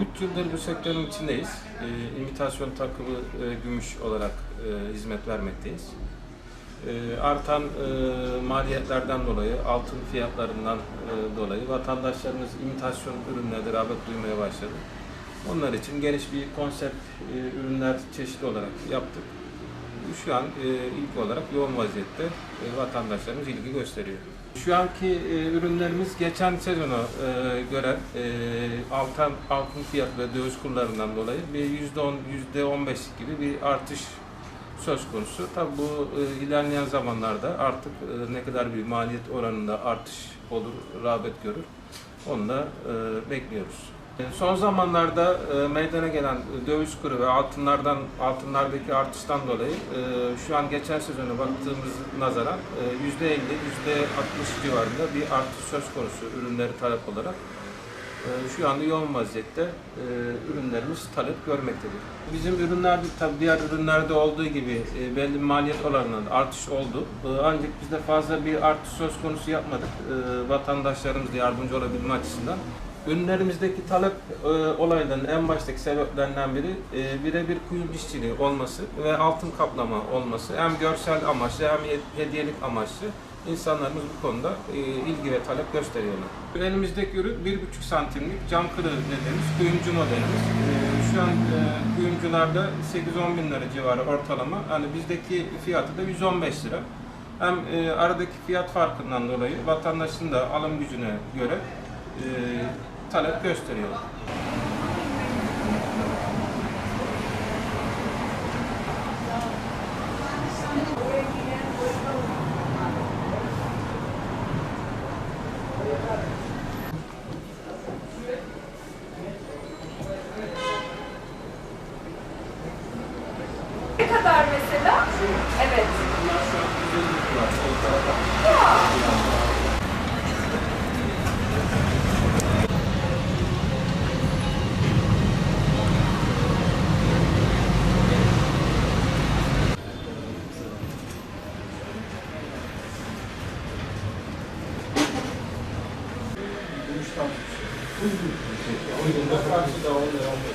Üç yıldır bu sektörün içindeyiz. E, imitasyon takımı e, gümüş olarak e, hizmet vermekteyiz. E, artan e, maliyetlerden dolayı, altın fiyatlarından e, dolayı vatandaşlarımız imitasyon ürünlerde rağbet duymaya başladı. Onlar için geniş bir konsept e, ürünler çeşitli olarak yaptık. Şu an e, ilk olarak yoğun vaziyette e, vatandaşlarımız ilgi gösteriyor. Şu anki e, ürünlerimiz geçen sezona e, göre e, altın, altın fiyat ve döviz kurlarından dolayı bir %10, %15 gibi bir artış söz konusu. Tabi bu e, ilerleyen zamanlarda artık e, ne kadar bir maliyet oranında artış olur, rağbet görür onu da e, bekliyoruz. E, Son zamanlarda e, meydana gelen döviz kuru ve altınlardan altınlardaki artıştan dolayı e, şu an geçen sezona baktığımız nazaran e, %50, %60 civarında bir artış söz konusu ürünleri talep olarak. E, Şu anda yoğun vaziyette e, ürünlerimiz talep görmektedir. Bizim ürünlerde tabii diğer ürünlerde olduğu gibi e, belli maliyet oranında artış oldu. E, Ancak biz de fazla bir artış söz konusu yapmadık. E, Vatandaşlarımız da yardımcı olabilme açısından. Ürünlerimizdeki talep e, olaylarının en baştaki sebeplerinden biri e, birebir kuyum işçiliği olması ve altın kaplama olması. Hem görsel amaçlı hem he- hediyelik amaçlı insanlarımız bu konuda e, ilgi ve talep gösteriyorlar. Elimizdeki ürün 1,5 santimlik cam kırığı dediğimiz kuyumcu modelimiz. E, şu an e, kuyumcularda 8-10 bin lira civarı ortalama. Hani bizdeki fiyatı da 115 lira. Hem e, aradaki fiyat farkından dolayı vatandaşın da alım gücüne göre e, talep gösteriyorlar. Ne kadar mesela? Evet. Uygun da karşıda 10 lira 15 lira.